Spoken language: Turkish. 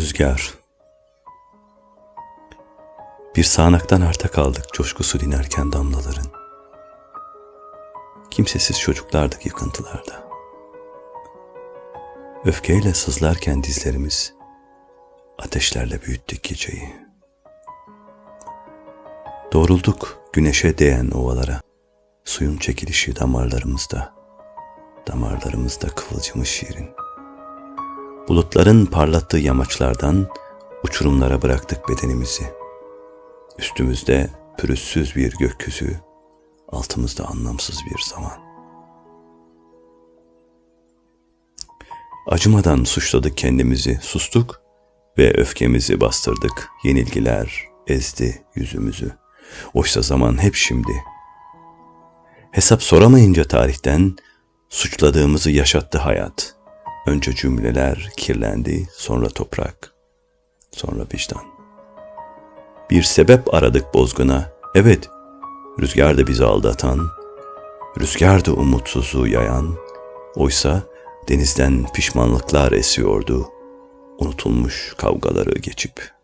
Rüzgar Bir sağanaktan arta kaldık coşkusu dinerken damlaların. Kimsesiz çocuklardık yıkıntılarda. Öfkeyle sızlarken dizlerimiz, ateşlerle büyüttük geceyi. Doğrulduk güneşe değen ovalara, suyun çekilişi damarlarımızda, damarlarımızda kıvılcımı şiirin. Bulutların parlattığı yamaçlardan uçurumlara bıraktık bedenimizi. Üstümüzde pürüzsüz bir gökyüzü, altımızda anlamsız bir zaman. Acımadan suçladık kendimizi, sustuk ve öfkemizi bastırdık. Yenilgiler ezdi yüzümüzü. Oysa zaman hep şimdi. Hesap soramayınca tarihten suçladığımızı yaşattı hayat. Önce cümleler kirlendi, sonra toprak, sonra vicdan. Bir sebep aradık bozguna. Evet, rüzgardı bizi aldatan, rüzgardı umutsuzluğu yayan. Oysa denizden pişmanlıklar esiyordu, unutulmuş kavgaları geçip.''